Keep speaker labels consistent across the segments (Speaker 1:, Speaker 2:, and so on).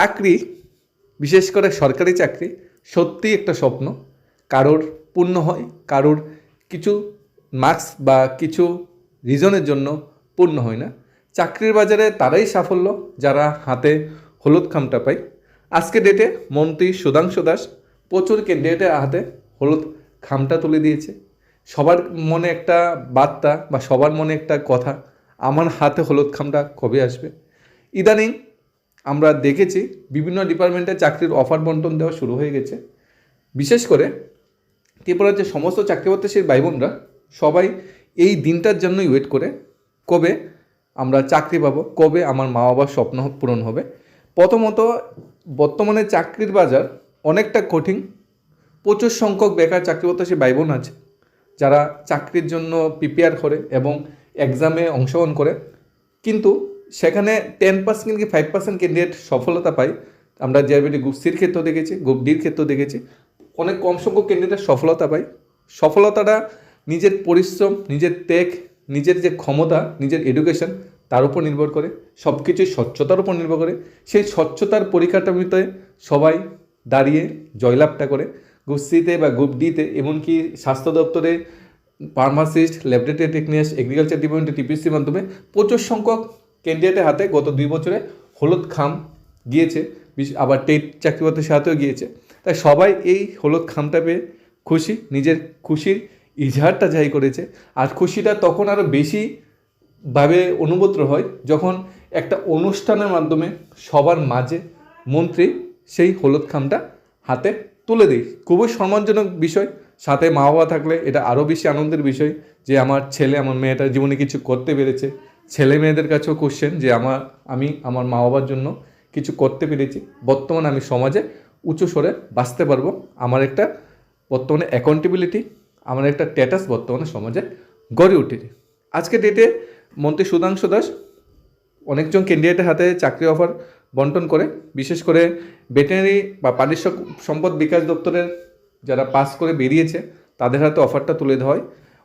Speaker 1: চাকরি, বিশেষ করে সরকারি চাকরি, সত্যিই একটা স্বপ্ন। কারোর পূর্ণ হয়, কারোর কিছু মার্কস বা কিছু রিজনের জন্য পূর্ণ হয় না। চাকরির বাজারে তারাই সাফল্য, যারা হাতে হলুদ খামটা পায়। আজকে ডেটে মন্ত্রী সুধাংশু দাস প্রচুর ক্যান্ডিডেটের হাতে হলুদ খামটা তুলে দিয়েছে। সবার মনে একটা বার্তা বা সবার মনে একটা কথা, আমার হাতে হলুদ খামটা কবে আসবে? ইদানিং আমরা দেখেছি বিভিন্ন ডিপার্টমেন্টে চাকরির অফার বন্টন দেওয়া শুরু হয়ে গেছে। বিশেষ করে ত্রিপুরার যে সমস্ত চাকরি প্রত্যাশীর ভাই বোনরা সবাই এই দিনটার জন্যই ওয়েট করে কবে আমরা চাকরি পাবো, কবে আমার মা বাবার স্বপ্ন পূরণ হবে। প্রথমত, বর্তমানে চাকরির বাজার অনেকটা কঠিন। প্রচুর সংখ্যক বেকার চাকরি প্রত্যাশী ভাই বোন আছে, যারা চাকরির জন্য প্রিপেয়ার করে এবং এক্সামে অংশগ্রহণ করে। কিন্তু সেখানে টেন পার্সেন্ট কি ফাইভ পার্সেন্ট ক্যান্ডিডেট সফলতা পায়। আমরা জিআরবিটি গ্রুপ সির ক্ষেত্রেও দেখেছি গ্রুপ ডির ক্ষেত্রেও দেখেছি। অনেক কম সংখ্যক ক্যান্ডিডেট সফলতা পায়। সফলতাটা নিজের পরিশ্রম, নিজের ত্যাগ নিজের যে ক্ষমতা, নিজের এডুকেশন তার উপর নির্ভর করে। সব কিছুই স্বচ্ছতার উপর নির্ভর করে। সেই স্বচ্ছতার পরিকাঠামিতে সবাই দাঁড়িয়ে জয়লাভটা করে। গ্রুপ সিতে বা গ্রুপ ডিতে এমনকি স্বাস্থ্য দপ্তরে ফার্মাসিস্ট ল্যাবরেটরি টেকনিশিয়ান এগ্রিকালচার ডিপার্টমেন্টে টিপিসির মাধ্যমে প্রচুর সংখ্যক ক্যান্ডিডেটের হাতে গত দুই বছরে হলুদ খাম গিয়েছে আবার টেট চাকরি পত্রের সাথেও গিয়েছে। তাই সবাই এই হলুদ খামটা পেয়ে খুশি, নিজের খুশির ইজহারটা জারি করেছে। আর খুশিটা তখন আরও বেশি ভাবে অনুভূত হয় যখন একটা অনুষ্ঠানের মাধ্যমে সবার মাঝে মন্ত্রী সেই হলুদ খামটা হাতে তুলে দিই খুবই সম্মানজনক বিষয়। সাথে মা বাবা থাকলে এটা আরও বেশি আনন্দের বিষয় যে আমার ছেলে, আমার মেয়েটা জীবনে কিছু করতে পেরেছে। ছেলে মেয়েদের কাছেও কোশ্চেন যে আমার, আমি আমার মা বাবার জন্য কিছু করতে পেরেছি। বর্তমানে আমি সমাজে উঁচু স্বরে বাঁচতে পারব। আমার একটা বর্তমানে অ্যাকাউন্টেবিলিটি আমার একটা স্ট্যাটাস বর্তমানে সমাজে গড়ে উঠেছে। আজকে ডেটে মন্ত্রী সুধাংশু দাস অনেকজন ক্যান্ডিডেটের হাতে চাকরি অফার বন্টন করে। বিশেষ করে ভেটেনারি বা প্রাণী সম্পদ বিকাশ দপ্তরের যারা পাস করে বেরিয়েছে, তাদের হাতে অফারটা তুলে দেওয়া হয়।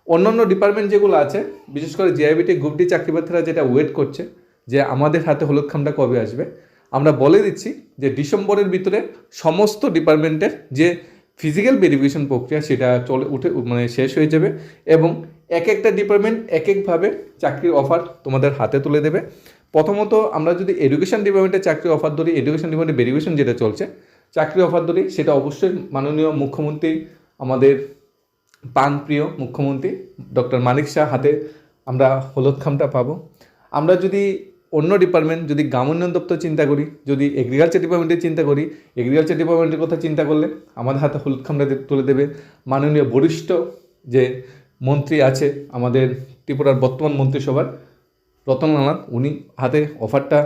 Speaker 1: অন্যান্য ডিপার্টমেন্ট যেগুলো আছে, বিশেষ করে জিআইবিটি গ্রুপ ডি চাকরি প্রার্থীরা যেটা ওয়েট করছে, যে আমাদের হাতে হলুদ খামটা কবে আসবে, আমরা বলে দিচ্ছি যে ডিসেম্বরের ভিতরে সমস্ত ডিপার্টমেন্টের যে ফিজিক্যাল ভেরিফিকেশন প্রক্রিয়া সেটা চলে উঠে মানে শেষ হয়ে যাবে এবং এক একটা ডিপার্টমেন্ট এক একভাবে চাকরির অফার তোমাদের হাতে তুলে দেবে। প্রথমত আমরা যদি এডুকেশন ডিপার্টমেন্টের চাকরির অফার ধরি এডুকেশন ডিপার্টমেন্টের ভেরিফিকেশন যেটা চলছে, চাকরি অফার ধরি, সেটা অবশ্যই মাননীয় মুখ্যমন্ত্রী আমাদের প্রাণপ্রিয় মুখ্যমন্ত্রী, ডক্টর মানিক শাহ হাতে আমরা হলুদ খামটা পাবো। আমরা যদি অন্য ডিপার্টমেন্ট যদি গ্রাম উন্নয়ন দপ্তর চিন্তা করি, যদি এগ্রিকালচার ডিপার্টমেন্টের চিন্তা করি এগ্রিকালচার ডিপার্টমেন্টের কথা চিন্তা করলে আমাদের হাতে হলুদ খামটা তুলে দেবে। মাননীয় বরিষ্ঠ যে মন্ত্রী আছে আমাদের ত্রিপুরার বর্তমান মন্ত্রিসভার রতনলাল উনি হাতে অফারটা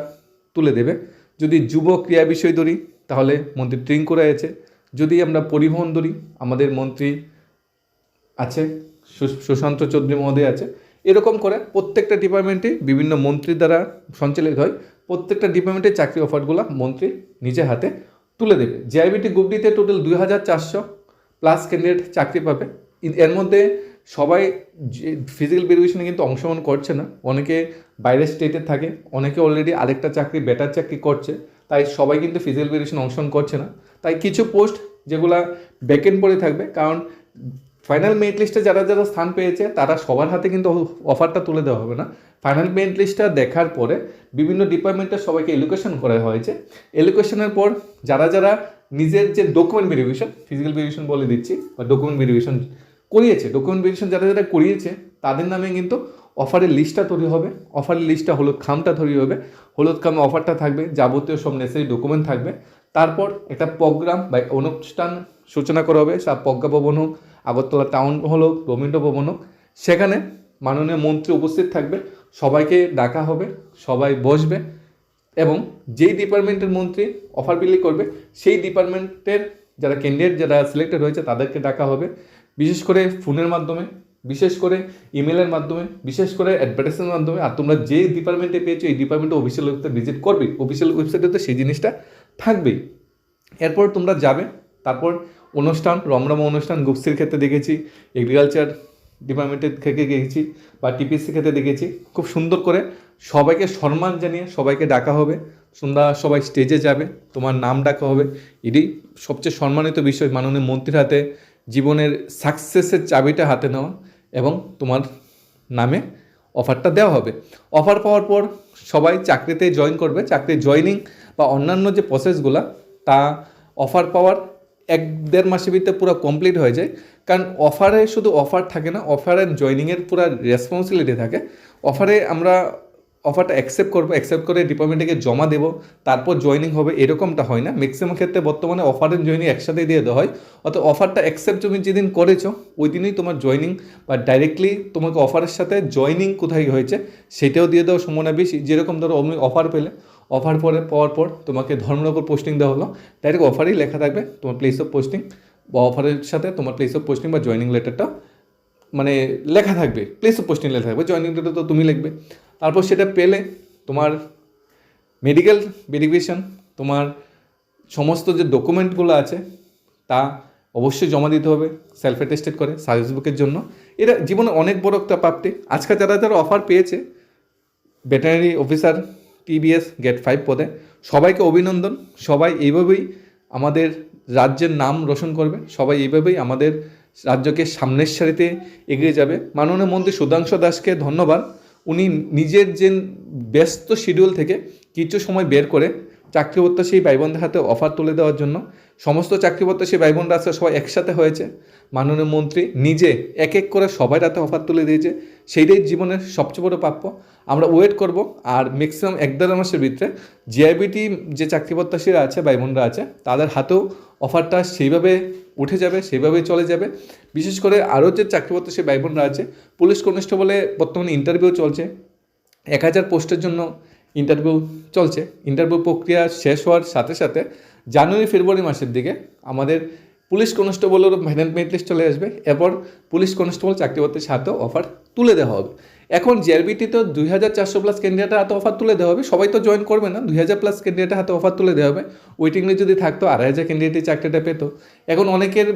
Speaker 1: তুলে দেবে। যদি যুব ক্রিয়া বিষয় ধরি, তাহলে মন্ত্রী ট্রিঙ্কুরা আছে। যদি আমরা পরিবহন ধরি, আমাদের মন্ত্রী আছে সুশান্ত চৌধুরী মহোদয় আছে। এরকম করে প্রত্যেকটা ডিপার্টমেন্টে বিভিন্ন মন্ত্রী দ্বারা সঞ্চালিত হয়। প্রত্যেকটা ডিপার্টমেন্টের চাকরি অফারগুলো মন্ত্রী নিজের হাতে তুলে দেবে। জেআইবিটি গ্রুপটিতে টোটাল দুই হাজার চারশো প্লাস ক্যান্ডিডেট চাকরি পাবে। এর মধ্যে সবাই ফিজিক্যাল ভেরিফিকেশনে কিন্তু অংশগ্রহণ করছে না। অনেকে বাইরের স্টেটে থাকে, অনেকে অলরেডি আরেকটা চাকরি বেটার চাকরি করছে। তাই সবাই কিন্তু ফিজিক্যাল ভেরিফিকেশন অংশগ্রহণ করছে না। তাই কিছু পোস্ট যেগুলা ব্যাকেন্ড পড়ে থাকবে, কারণ ফাইনাল মেরিট লিস্টে যারা যারা স্থান পেয়েছে, তারা সবার হাতে কিন্তু অফারটা তুলে দেওয়া হবে না। ফাইনাল মেরিট লিস্টটা দেখার পরে বিভিন্ন ডিপার্টমেন্টের সবাইকে এলুকেশন করা হয়েছে। এডুকেশনের পর যারা যারা নিজের যে ডকুমেন্ট ভেরিফিকেশন ফিজিক্যাল ভেরিফিকেশন বলে দিচ্ছি, বা ডকুমেন্ট ভেরিফিকেশন করিয়েছে ডকুমেন্ট ভেরিফিকেশন যারা যারা করিয়েছে, তাদের নামে কিন্তু অফারের লিস্টটা তৈরি হবে। অফারের লিস্টটা হলুদ খামটা তৈরি হবে। হলুদ খামে অফারটা থাকবে। যাবতীয় সব নেসেসারি ডকুমেন্ট থাকবে। তারপর একটা প্রোগ্রাম বা অনুষ্ঠান সূচনা করা হবে। সব প্রজ্ঞা ভবন হোক আগরতলা টাউন হল হোক রবীন্দ্র ভবন হোক সেখানে মাননীয় মন্ত্রী উপস্থিত থাকবে। সবাইকে ডাকা হবে, সবাই বসবে এবং যেই ডিপার্টমেন্টের মন্ত্রী অফার বিলি করবে, সেই ডিপার্টমেন্টের যারা ক্যান্ডিডেট যারা সিলেক্টেড হয়েছে তাদেরকে ডাকা হবে। বিশেষ করে ফোনের মাধ্যমে, বিশেষ করে ইমেলের মাধ্যমে, বিশেষ করে অ্যাডভার্টাইজের মাধ্যমে। আর তোমরা যে ডিপার্টমেন্টে পেয়েছ, এই ডিপার্টমেন্টে অফিসিয়াল ওয়েবসাইট ভিজিট করবে। অফিসিয়াল ওয়েবসাইটে তো সেই জিনিসটা থাকবেই। এরপর তোমরা যাবে, তারপর অনুষ্ঠান, রমরমা অনুষ্ঠান, গুপসির ক্ষেত্রে দেখেছি এগ্রিকালচার ডিপার্টমেন্টের থেকে দেখেছি বা টিপিসি ক্ষেত্রে দেখেছি। খুব সুন্দর করে সবাইকে সম্মান জানিয়ে সবাইকে ডাকা হবে। তোমরা সবাই স্টেজে যাবে, তোমার নাম ডাকা হবে। এটি সবচেয়ে সম্মানিত বিষয়, মাননীয় মন্ত্রীর হাতে, জীবনের সাকসেসের চাবিটা হাতে নেওয়া এবং তোমার নামে অফারটা দেওয়া হবে। অফার পাওয়ার পর সবাই চাকরিতে জয়েন করবে। চাকরির জয়নিং বা অন্যান্য যে প্রসেসগুলো তা অফার পাওয়ার এক দেড় মাসের ভিতরে পুরো কমপ্লিট হয়ে যায়। কারণ অফারে শুধু অফার থাকে না, অফার অ্যান্ড জয়নিংয়ের পুরো রেসপন্সিবিলিটি থাকে। অফারে আমরা অফারটা অ্যাকসেপ্ট করব অ্যাকসেপ্ট করে ডিপার্টমেন্টকে জমা দেবো, তারপর জয়েনিং হবে, এরকমটা হয় না। ম্যাক্সিমাম ক্ষেত্রে বর্তমানে অফার অ্যান্ড জয়েনিং একসাথে দিয়ে দেওয়া হয়। অত অফারটা অ্যাকসেপ্ট তুমি যেদিন করেছ, ওই দিনই তোমার জয়েনিং বা ডাইরেক্টলি তোমাকে অফারের সাথে জয়েনিং কোথায় হয়েছে, সেটাও দিয়ে দেওয়ার সম্ভাবনা বেশি। যেরকম ধরো অমনি অফার পেলে অফার পরে, পাওয়ার পর তোমাকে ধর্মনগর পোস্টিং দেওয়া হলো। ডাইরেক্ট অফারই লেখা থাকবে তোমার প্লেস অফ পোস্টিং বা অফারের সাথে তোমার প্লেস অফ পোস্টিং বা জয়েনিং লেটারটা মানে লেখা থাকবে প্লেস অফ পোস্টিং লেখা থাকবে। জয়েনিং লেটার তো তুমি লিখবে। তারপর সেটা পেলে তোমার মেডিকেল ভেরিফিকেশন তোমার সমস্ত যে ডকুমেন্টগুলো আছে, তা অবশ্যই জমা দিতে হবে সেলফ অ্যাটেস্টেড করে সার্ভিস বুকের জন্য। এটা জীবনে অনেক বড় একটা প্রাপ্তি আজকাল যারা যারা অফার পেয়েছে veterinary officer TBS gate five পদে, সবাইকে অভিনন্দন। সবাই এইভাবেই আমাদের রাজ্যের নাম রোশন করবে। সবাই এইভাবেই আমাদের রাজ্যকে সামনের সারিতে এগিয়ে যাবে। মাননীয় মন্ত্রী সুধাংশু দাসকে ধন্যবাদ। উনি নিজের যে ব্যস্ত শিডিউল থেকে কিছু সময় বের করে চাকরি প্রত্যাশী ভাই বোনদের হাতে অফার তুলে দেওয়ার জন্য, সমস্ত চাকরি প্রত্যাশী ভাই বোনরা আজকে সবাই একসাথে হয়েছে। মাননীয় মন্ত্রী নিজে এক এক করে সবাই হাতে অফার তুলে দিয়েছে। সেইটাই জীবনের সবচেয়ে বড় প্রাপ্য। আমরা ওয়েট করব আর ম্যাক্সিমাম এক দেড় মাসের ভিতরে জিআইবিটি যে চাকরি প্রত্যাশীরা আছে ভাই বোনরা আছে, তাদের হাতেও অফারটা সেইভাবে উঠে যাবে, সেইভাবেই চলে যাবে। বিশেষ করে আরও যে চাকরি প্রত্যাশী ভাই বোনরা আছে, পুলিশ কনস্টেবলে বর্তমানে ইন্টারভিউ চলছে। এক হাজার পোস্টের জন্য ইন্টারভিউ চলছে। ইন্টারভিউ প্রক্রিয়া শেষ হওয়ার সাথে সাথে জানুয়ারি, ফেব্রুয়ারি মাসের দিকে আমাদের পুলিশ কনস্টেবলেরও ভ্যাকেন্ট মেরিট লিস্ট চলে আসবে। এরপর পুলিশ কনস্টেবল চাকরি করতে সাথেও অফার তুলে দেওয়া হবে। এখন জিআরবিটি তো দুই হাজার চারশো প্লাস ক্যান্ডিডেটের হাতে অফার তুলে দেওয়া হবে। সবাই তো জয়েন করবে না, দুই হাজার প্লাস ক্যান্ডিডেটের হাতে অফার তুলে দেওয়া হবে। ওয়েটিং লিস্ট যদি থাকতো, আড়াই হাজার ক্যান্ডিডেটই চাকরিটা পেত। এখন অনেকের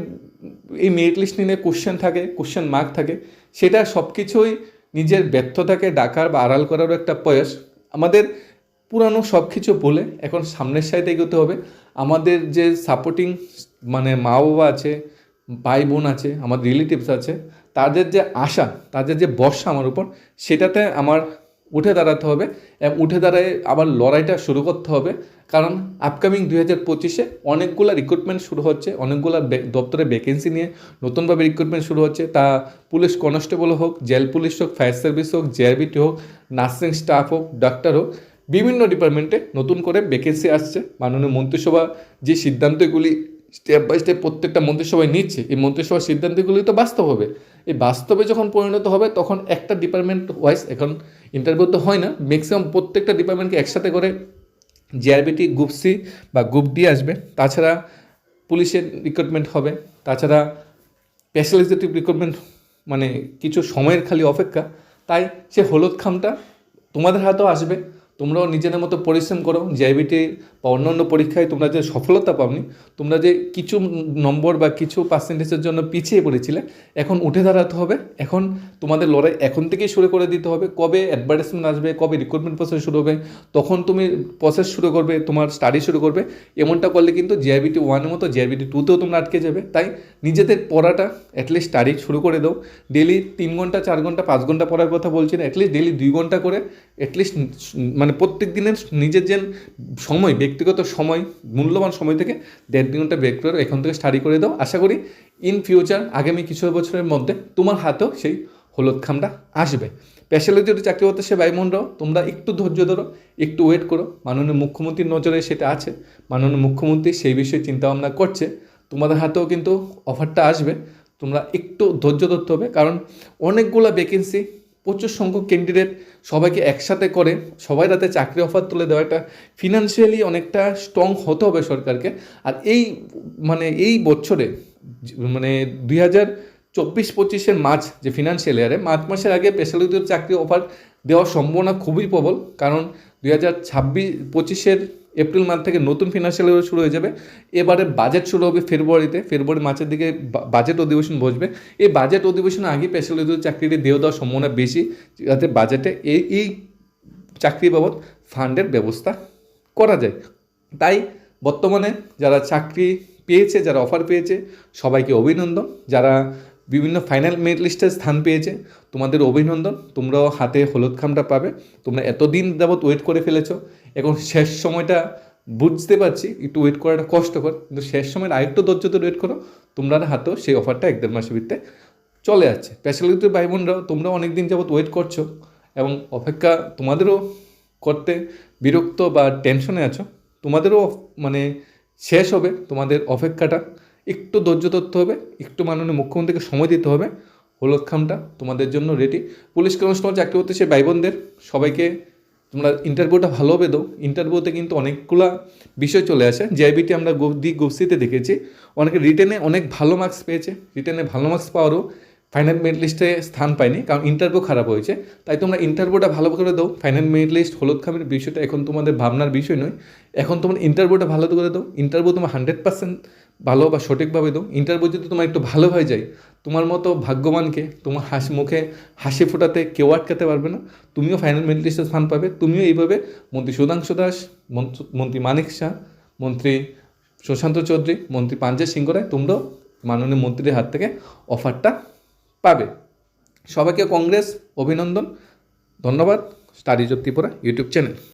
Speaker 1: এই মেরিট লিস্ট নিয়ে কোশ্চেন থাকে কোশ্চেন মার্ক থাকে। সেটা সব কিছুই নিজের ব্যর্থতাকে ডাকার বা আড়াল করারও একটা প্রয়াস। আমাদের পুরানো সব কিছু বলে এখন সামনের সাইডে এগোতে হবে। আমাদের যে সাপোর্টিং মানে মা বাবা আছে ভাই বোন আছে, আমার রিলেটিভস আছে, তাদের যে আশা, তাদের যে বর্ষা আমার উপর, সেটাতে আমার উঠে দাঁড়াতে হবে এবং উঠে দাঁড়ায় আবার লড়াইটা শুরু করতে হবে। কারণ আপকামিং দুই হাজার পঁচিশে অনেকগুলো রিক্রুটমেন্ট শুরু হচ্ছে, অনেকগুলো দপ্তরে ভ্যাকেন্সি নিয়ে নতুনভাবে রিক্রুটমেন্ট শুরু হচ্ছে। তা পুলিশ কনস্টেবল হোক জেল পুলিশ হোক ফায়ার সার্ভিস হোক জেআরবিটি হোক নার্সিং স্টাফ হোক ডাক্তার হোক, বিভিন্ন ডিপার্টমেন্টে নতুন করে ভ্যাকেন্সি আসছে। মাননীয় মন্ত্রিসভা যে সিদ্ধান্তগুলি স্টেপ বাই স্টেপ প্রত্যেকটা মন্ত্রিসভায় নিচ্ছে, এই মন্ত্রিসভার সিদ্ধান্তগুলি তো বাস্তব হবে। এই বাস্তবে যখন পরিণত হবে, তখন একটা ডিপার্টমেন্ট ওয়াইজ এখন ইন্টারভিউ তো হয় না ম্যাক্সিমাম প্রত্যেকটা ডিপার্টমেন্টকে একসাথে করে জিআরবিটি গ্রুপ সি বা গ্রুপ ডি আসবে। তাছাড়া পুলিশের রিক্রুটমেন্ট হবে, তাছাড়া স্পেশালিজেটিভ রিক্রুটমেন্ট মানে কিছু সময়ের খালি অপেক্ষা। তাই সে হলুদ খামটা তোমাদের হাতেও আসবে, তোমরাও নিজেদের মতো পরিশ্রম করো জিআইবিটি বা অন্য অন্য পরীক্ষায় তোমরা যে সফলতা পাওনি, তোমরা যে কিছু নম্বর বা কিছু পার্সেন্টেজের জন্য পিছিয়ে পড়েছিলে, এখন উঠে দাঁড়াতে হবে। এখন তোমাদের লড়াই এখন থেকেই শুরু করে দিতে হবে। কবে অ্যাডভার্টাইজমেন্ট আসবে, কবে রিক্রুটমেন্ট প্রসেস শুরু হবে, তখন তুমি প্রসেস শুরু করবে, তোমার স্টাডি শুরু করবে। এমনটা করলে কিন্তু জিআইবিটি ওয়ানের মতো জিআইবিটি টুতেও তোমরা আটকে যাবে। তাই নিজেদের পড়াটা অ্যাটলিস্ট স্টাডি শুরু করে দাও। ডেলি তিন ঘণ্টা, চার ঘণ্টা, পাঁচ ঘণ্টা পড়ার কথা বলছি না অ্যাটলিস্ট ডেলি দুই ঘণ্টা করে অ্যাটলিস্ট মানে প্রত্যেক দিনের নিজের যে সময় ব্যক্তিগত সময়, মূল্যবান সময় থেকে দেড় ঘণ্টা ব্রেক করে এখন থেকে স্টাডি করে দাও। আশা করি ইন ফিউচার আগামী কিছু বছরের মধ্যে তোমার হাতেও সেই হলুদ খামটা আসবে। স্পেশালি যদি চাকরি করতে সে ভাইমনরাও তোমরা একটু ধৈর্য ধরো, একটু ওয়েট করো। মাননীয় মুখ্যমন্ত্রীর নজরে সেটা আছে। মাননীয় মুখ্যমন্ত্রী সেই বিষয়ে চিন্তাভাবনা করছে। তোমাদের হাতেও কিন্তু অফারটা আসবে। তোমরা একটু ধৈর্য ধরতে হবে, কারণ অনেকগুলো ভ্যাকেন্সি প্রচুর সংখ্যক ক্যান্ডিডেট সবাইকে একসাথে করে, সবাই রাতে চাকরি অফার তুলে দেওয়া একটা ফিনান্সিয়ালি অনেকটা স্ট্রং হতে হবে সরকারকে। আর এই মানে এই বছরে মানে দুই হাজার চব্বিশ পঁচিশের মার্চ, যে ফিনান্সিয়াল ইয়ারে মার্চ মাসের আগে পেশালিদের চাকরি অফার দেওয়ার সম্ভাবনা খুবই প্রবল। কারণ দুই হাজার ছাব্বিশ পঁচিশের এপ্রিল মাস থেকে নতুন ফিনান্সিয়াল ইয়ার শুরু হয়ে যাবে। এবারে বাজেট শুরু হবে ফেব্রুয়ারিতে ফেব্রুয়ারি মাসের দিকে বাজেট অধিবেশন বসবে। এই বাজেট অধিবেশনে আগে পেশালিদের চাকরিটি দেওয়া দেওয়ার সম্ভাবনা বেশি, যাতে বাজেটে এই এই চাকরি বাবদ ফান্ডের ব্যবস্থা করা যায়। তাই বর্তমানে যারা চাকরি পেয়েছে, যারা অফার পেয়েছে, সবাইকে অভিনন্দন। যারা বিভিন্ন ফাইনাল মেরিট লিস্টে স্থান পেয়েছে। তোমাদের অভিনন্দন, তোমরাও হাতে হলুদ খামটা পাবে। তোমরা এতদিন যাবৎ ওয়েট করে ফেলেছো। এখন শেষ সময়টা বুঝতে পারছি, একটু ওয়েট করাটা কষ্টকর। কিন্তু শেষ সময়ের আরেকটু ধৈর্য ধরে ওয়েট করো। তোমরা হাতেও সেই অফারটা এক দেড় মাসের ভিত্তে চলে যাচ্ছে স্পেশালি ভাই বোনরাও তোমরা অনেক দিন যাবৎ ওয়েট করছ এবং অপেক্ষা তোমাদেরও করতে বিরক্ত বা টেনশনে আছো। তোমাদেরও মানে শেষ হবে তোমাদের অপেক্ষাটা। একটু ধৈর্য ধরতে হবে, একটু মাননীয় মুখ্যমন্ত্রীকে সময় দিতে হবে। হলুদ খামটা তোমাদের জন্য রেডি পুলিশ কনস্টেবল চাকরি করতে সে ভাই বোনদের সবাইকে তোমরা ইন্টারভিউটা ভালোভাবে দাও। ইন্টারভিউতে কিন্তু অনেকগুলো বিষয় চলে আসে। জেআইবিটি আমরা দি গোপসিতে দেখেছি। অনেকে রিটেনে অনেক ভালো মার্কস পেয়েছে। রিটেনে ভালো মার্কস পাওয়ারও ফাইনাল মেরিট লিস্টে স্থান পায়নি কারণ ইন্টারভিউ খারাপ হয়েছে। তাই তোমরা ইন্টারভিউটা ভালো করে দাও। ফাইনাল মেরিট লিস্ট হলুদ খামের বিষয়টা এখন তোমাদের ভাবনার বিষয় নয়। এখন তোমার ইন্টারভিউটা ভালো করে দাও। ইন্টারভিউ তোমার হান্ড্রেড পার্সেন্ট ভালো বা সঠিকভাবে দাও। ইন্টারভিউ যদি তোমার একটু ভালো হয়ে যায়, তোমার মতো ভাগ্যবানকে তোমার হাসি মুখে হাসি ফোটাতে কেউ আটকাতে পারবে না। তুমিও ফাইনাল মেরিট লিস্টে স্থান পাবে। তুমিও এইভাবে মন্ত্রী সুধাংশু দাস, মন্ত্র- মানিক শাহ, মন্ত্রী সুশান্ত চৌধুরী, মন্ত্রী পাঞ্জের সিংহ রায়, তোমরাও মাননীয় মন্ত্রীর হাত থেকে অফারটা পাবে। সবাইকে কংগ্রেস অভিনন্দন ধন্যবাদ। Study Tripura YouTube channel.